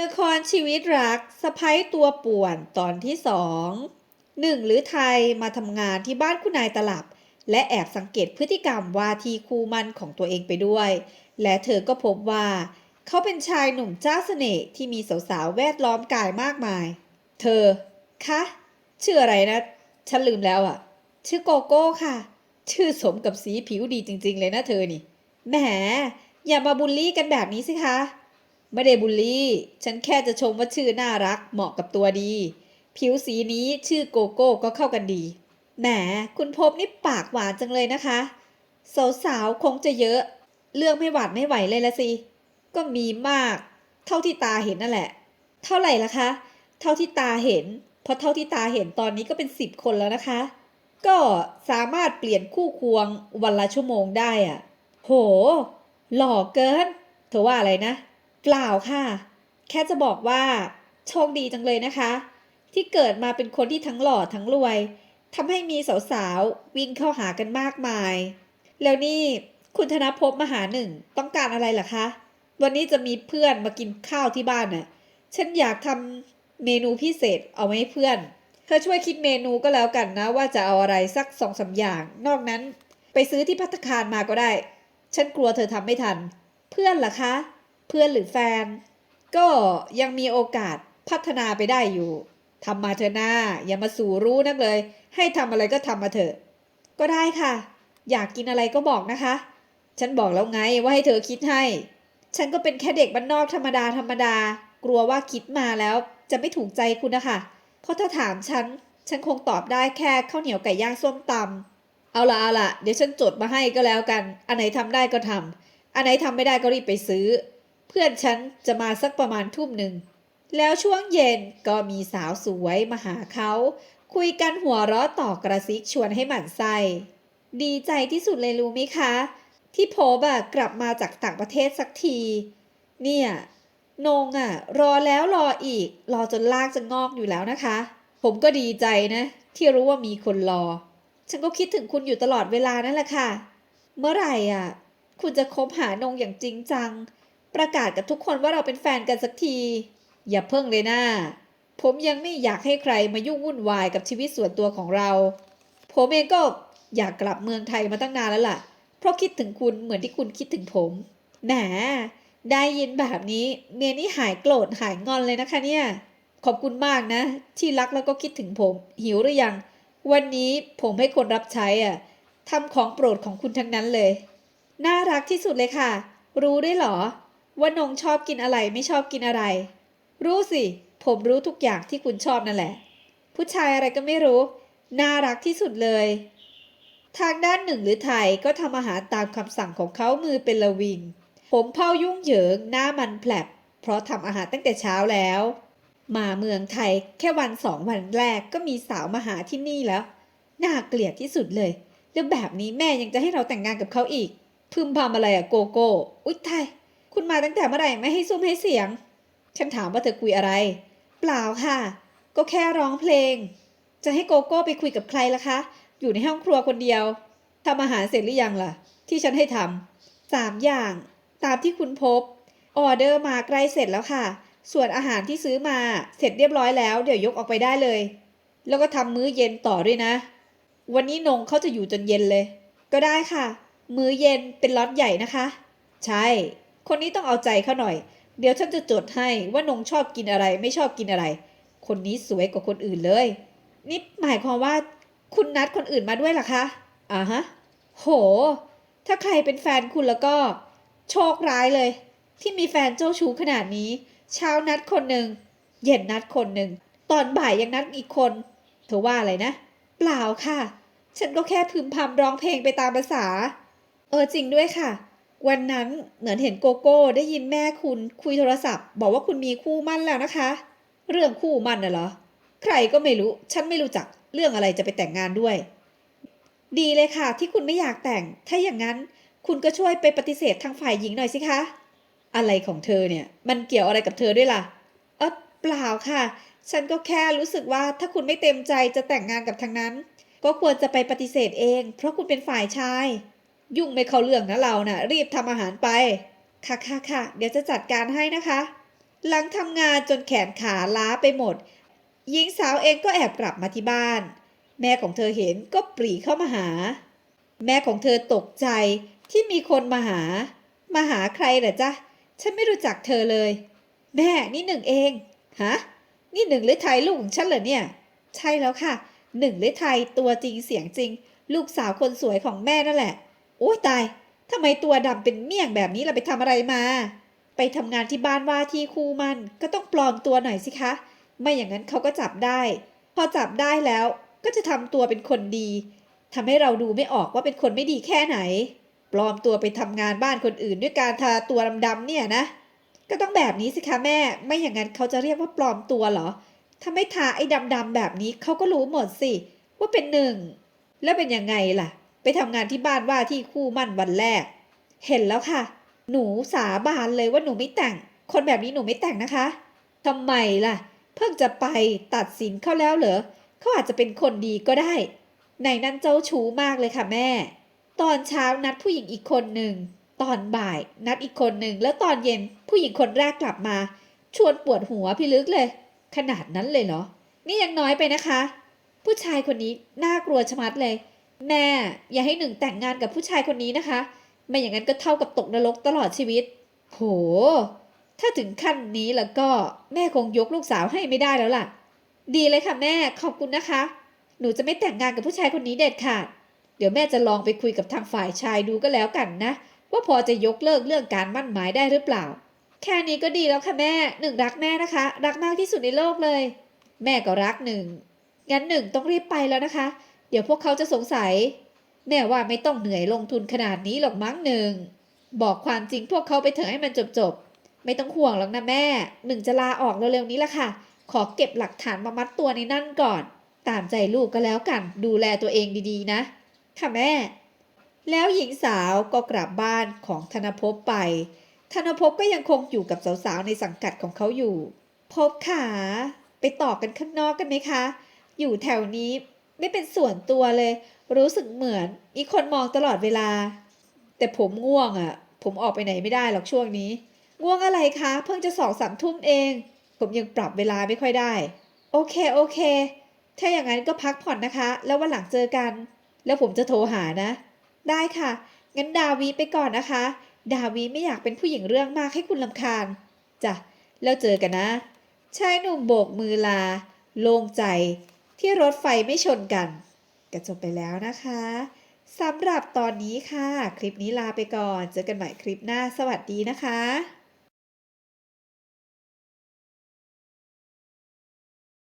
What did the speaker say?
ละครชีวิตรักสะพ้ยตัวป่วนตอนที่สองหนึ่งหรือไทยมาทำงานที่บ้านคุณนายตลับ และแอบสังเกตพฤติกรรมว่าที่คู่มั่นของตัวเองไปด้วย และเธอก็พบว่า เขาเป็นชายหนุ่มเจ้าเสน่ห์ที่มีสาวๆแวดล้อมกายมากมาย เธอ คะ ชื่ออะไรนะ ฉันลืมแล้วอะ่ะ ชื่อโกโก้ค่ะ ชื่อสมกับสีผิวดีจริง ๆ เลยนะเธอนี่ แหม อย่ามาบูลลี่กันแบบนี้สิคะ ไม่ได้บูลลี่ ฉันแค่จะชมว่าชื่อน่ารักเหมาะกับตัวดี ผิวสีนี้ชื่อโกโก้ก็เข้ากันดี แหม คุณพบนี่ปากหวานจังเลยนะคะ สาวๆ คงจะเยอะ เรื่องไม่หวาดไม่ไหวเลยละสิ ก็มีมาก เท่าที่ตาเห็นนั่นแหละ เท่าไหร่ละคะ เท่าที่ตาเห็น เพราะเท่าที่ตาเห็นตอนนี้ก็เป็นสิบคนแล้วนะคะ ก็สามารถเปลี่ยนคู่ควงวันละชั่วโมงได้อะโห หล่อเกิน เธอว่าอะไรนะ ปล่าค่ะ แค่จะบอกว่า โชคดีจังเลยนะคะ ที่เกิดมาเป็นคนที่ทั้งหล่อทั้งรวยทำให้มีสาวๆ วิ่งเข้าหากันมากมาย แล้วนี่คุณธนภพมหาหนึ่งต้องการอะไรล่ะคะ วันนี้จะมีเพื่อนมากินข้าวที่บ้านน่ะ ฉันอยากทำเมนูพิเศษเอาไว้ให้เพื่อน เธอช่วยคิดเมนูก็แล้วกันนะ ว่าจะเอาอะไรสักสองสาอย่าง นอกนั้น ไปซื้อที่พัตคารมาก็ได้ ฉันกลัวเธอทำไม่ทัน เพื่อนล่ะคะ เพื่อนหรือแฟน ก็ยังมีโอกาสพัฒนาไปได้อยู่ทำมาเถอะหน้า อย่ามาสู่รู้นักเลย ให้ทำอะไรก็ทำมาเถอะ ก็ได้ค่ะ อยากกินอะไรก็บอกนะคะ ฉันบอกแล้วไงว่าให้เธอคิดให้ ฉันก็เป็นแค่เด็กบ้านนอกธรรมดาธรรมดา กลัวว่าคิดมาแล้วจะไม่ถูกใจคุณนะคะ เพราะถ้าถามฉัน ฉันคงตอบได้แค่ข้าวเหนียวไก่ย่างส้มตำเอาละเอาละเดี๋ยวฉันจดมาให้ก็แล้วกัน อันไหนทำได้ก็ทำอันไหนทำไม่ได้ก็รีบไปซื้อ เพื่อนฉันจะมาสักประมาณทุ่มหนึ่ง แล้วช่วงเย็นก็มีสาวสวยมาหาเขา คุยกันหัวเราะต่อกระซิกชวนให้หมั่นไส้ดีใจที่สุดเลยรู้ไหมคะ ที่โพบอะกลับมาจากต่างประเทศสักที เนี่ยนงอะรอแล้วรออีก รอจนลากจะงอกอยู่แล้วนะคะ ผมก็ดีใจนะ ที่รู้ว่ามีคนรอ ฉันก็คิดถึงคุณอยู่ตลอดเวลานั่นแหละค่ะ เมื่อไหร่อะ คุณจะคบหานงอย่างจริงจัง ประกาศกับทุกคนว่าเราเป็นแฟนกันสักที อย่าเพิ่งเลยนะผมยังไม่อยากให้ใครมายุ่งวุ่นวายกับชีวิตส่วนตัวของเรา ผมเองก็อยากกลับเมืองไทยมาตั้งนานแล้วล่ะ เพราะคิดถึงคุณเหมือนที่คุณคิดถึงผมแหมได้ยินแบบนี้ เมียนี่หายโกรธหายงอนเลยนะคะเนี่ย ขอบคุณมากนะ ที่รักแล้วก็คิดถึงผม หิวหรือยัง วันนี้ผมให้คนรับใช้อะทำของโปรดของคุณทั้งนั้นเลย น่ารักที่สุดเลยค่ะ รู้ได้หรอ ว่านงชอบกินอะไรไม่ชอบกินอะไร รู้สิ ผมรู้ทุกอย่างที่คุณชอบนั่นแหละ ผู้ชายอะไรก็ไม่รู้ น่ารักที่สุดเลย ทางด้านหนึ่งหรือไทยก็ทำอาหารตามคำสั่งของเขามือเป็นละวิง ผมเผายุ่งเหยิงหน้ามันแผลบเพราะทำอาหารตั้งแต่เช้าแล้ว มาเมืองไทยแค่วันสองวันแรกก็มีสาวมาหาที่นี่แล้ว น่าเกลียดที่สุดเลย แล้วแบบนี้แม่ยังจะให้เราแต่งงานกับเขาอีก พึมพำอะไรอะโกโก้ อุ๊ยไทย คุณมาตั้งแต่เมื่อไหร่ไม่ให้ซุ้มให้เสียง ฉันถามว่าเธอคุยอะไร เปล่าค่ะ ก็แค่ร้องเพลง จะให้โกโก้ไปคุยกับใครล่ะคะ อยู่ในห้องครัวคนเดียวทำอาหารเสร็จหรือยังล่ะ ที่ฉันให้ทำสามอย่าง ตามที่คุณพบ ออเดอร์มาใกล้เสร็จแล้วค่ะ ส่วนอาหารที่ซื้อมาเสร็จเรียบร้อยแล้ว เดี๋ยวยกออกไปได้เลย แล้วก็ทำมื้อเย็นต่อด้วยนะ วันนี้นงเขาจะอยู่จนเย็นเลย ก็ได้ค่ะ มื้อเย็นเป็นล็อตใหญ่นะคะ ใช่ คนนี้ต้องเอาใจเขาหน่อย เดี๋ยวฉันจะจดให้ว่านงชอบกินอะไรไม่ชอบกินอะไร คนนี้สวยกว่าคนอื่นเลย นี่หมายความว่าคุณนัดคนอื่นมาด้วยหรอคะอ่าฮะ โห ถ้าใครเป็นแฟนคุณแล้วก็ โชคร้ายเลย ที่มีแฟนเจ้าชู้ขนาดนี้ เช้านัดคนหนึ่งเย็นนัดคนหนึ่งตอนบ่ายยังนัดอีกคน เธอว่าอะไรนะ เปล่าค่ะ ฉันก็แค่พึมพำร้องเพลงไปตามภาษา เออจริงด้วยค่ะ วันนั้นเหมือนเห็นโกโก้ได้ยินแม่คุณคุยโทรศัพท์ บอกว่าคุณมีคู่มั่นแล้วนะคะ เรื่องคู่มั่นน่ะเหรอ ใครก็ไม่รู้ฉันไม่รู้จักเรื่องอะไรจะไปแต่งงานด้วย ดีเลยค่ะ ที่คุณไม่อยากแต่ง ถ้าอย่างนั้นคุณก็ช่วยไปปฏิเสธทางฝ่ายหญิงหน่อยสิคะ อะไรของเธอเนี่ย มันเกี่ยวอะไรกับเธอด้วยล่ะเออเปล่าค่ะ ฉันก็แค่รู้สึกว่าถ้าคุณไม่เต็มใจจะแต่งงานกับทางนั้น ก็ควรจะไปปฏิเสธเอง เพราะคุณเป็นฝ่ายชาย ยุ่งไม่เข้าเรื่องนะเรานะ่ะ รีบทำอาหารไป ค่ะค่ะค่ะเดี๋ยวจะจัดการให้นะคะ หลังทำงานจนแขนขาล้าไปหมด หญิงสาวเองก็แอบกลับมาที่บ้าน แม่ของเธอเห็นก็ปรีเข้ามาหา แม่ของเธอตกใจที่มีคนมาหา มาหาใครเหรอจ๊ะ ฉันไม่รู้จักเธอเลย แม่นี่หนึ่งเอง ฮะ นี่หนึ่งหรือไทยลูกของฉันเหรอเนี่ย ใช่แล้วค่ะ หนึ่งหรือไทยตัวจริงเสียงจริง ลูกสาวคนสวยของแม่นั่นแหละ โอ้ยตายทำไมตัวดำเป็นเมี่ยงแบบนี้เราไปทำอะไรมา ไปทำงานที่บ้านว่าที่ครูมันก็ต้องปลอมตัวหน่อยสิคะ ไม่อย่างนั้นเขาก็จับได้ พอจับได้แล้วก็จะทำตัวเป็นคนดีทำให้เราดูไม่ออกว่าเป็นคนไม่ดีแค่ไหน ปลอมตัวไปทำงานบ้านคนอื่น ด้วยการทาตัวดำๆเนี่ยนะ ก็ต้องแบบนี้สิคะแม่ ไม่อย่างนั้นเขาจะเรียกว่าปลอมตัวเหรอถ้าไม่ทาไอ้ดำๆแบบนี้เขาก็รู้หมดสิ ว่าเป็นหนึ่ง แล้วเป็นยังไงล่ะ ทำงานที่บ้านว่าที่คู่มั่นวันแรก เห็นแล้วค่ะ หนูสาบานเลยว่าหนูไม่แต่ง คนแบบนี้หนูไม่แต่งนะคะทำไมล่ะ เพิ่งจะไปตัดสินเขาแล้วเหรอเขาอาจจะเป็นคนดีก็ได้ ในนั้นเจ้าชู้มากเลยค่ะแม่ ตอนเช้านัดผู้หญิงอีกคนหนึ่ง ตอนบ่ายนัดอีกคนหนึ่ง แล้วตอนเย็นผู้หญิงคนแรกกลับมา ชวนปวดหัวพี่ลึกเลย ขนาดนั้นเลยเหรอ นี่ยังน้อยไปนะคะ ผู้ชายคนนี้น่ากลัวชะมัดเลย แม่อย่าให้หนึ่งแต่งงานกับผู้ชายคนนี้นะคะ ไม่อย่างนั้นก็เท่ากับตกนรกตลอดชีวิต โห ถ้าถึงขั้นนี้แล้วก็แม่คงยกลูกสาวให้ไม่ได้แล้วล่ะ ดีเลยค่ะแม่ขอบคุณนะคะ หนูจะไม่แต่งงานกับผู้ชายคนนี้เด็ดขาด เดี๋ยวแม่จะลองไปคุยกับทางฝ่ายชายดูก็แล้วกันนะ ว่าพอจะยกเลิกเรื่องการมั่นหมายได้หรือเปล่า แค่นี้ก็ดีแล้วค่ะแม่หนึ่งรักแม่นะคะ รักมากที่สุดในโลกเลย แม่ก็รักหนึ่งงั้นหนึ่งต้องรีบไปแล้วนะคะ เดี๋ยวพวกเขาจะสงสัยแม่ว่าไม่ต้องเหนื่อยลงทุนขนาดนี้หรอกมั้งหนึ่ง บอกความจริงพวกเขาไปเถอะให้มันจบๆไม่ต้องห่วงหรอกนะแม่หนึ่งจะลาออกเร็วๆนี้ละค่ะ ขอเก็บหลักฐานมามัดตัวในนั่นก่อน ตามใจลูกก็แล้วกัน ดูแลตัวเองดีๆนะ ค่ะแม่ แล้วหญิงสาวก็กลับบ้านของธนภพไป ธนภพก็ยังคงอยู่กับสาวๆในสังกัดของเขาอยู่ พบขาไปต่อกันข้างนอกกันไหมคะ อยู่แถวนี้ ไม่เป็นส่วนตัวเลย รู้สึกเหมือนมีคนมองตลอดเวลา แต่ผมง่วงอะ่ะ ผมออกไปไหนไม่ได้หรอกช่วงนี้ ง่วงอะไรคะ เพิ่งจะสองสามทุ่มเอง ผมยังปรับเวลาไม่ค่อยได้ โอเคโอเค ถ้าอย่างนั้นก็พักผ่อนนะคะ แล้ววันหลังเจอกัน แล้วผมจะโทรหานะ ได้ค่ะ งั้นดาวีไปก่อนนะคะ ดาวีไม่อยากเป็นผู้หญิงเรื่องมากให้คุณลำคาญจ้ะแล้วเจอกันนะชายหนุ่มโบกมือลา โล่งใจ ที่รถไฟไม่ชนกันก็จบไปแล้วนะคะสำหรับตอนนี้ค่ะ คลิปนี้ลาไปก่อน เจอกันใหม่คลิปหน้าสวัสดีนะคะ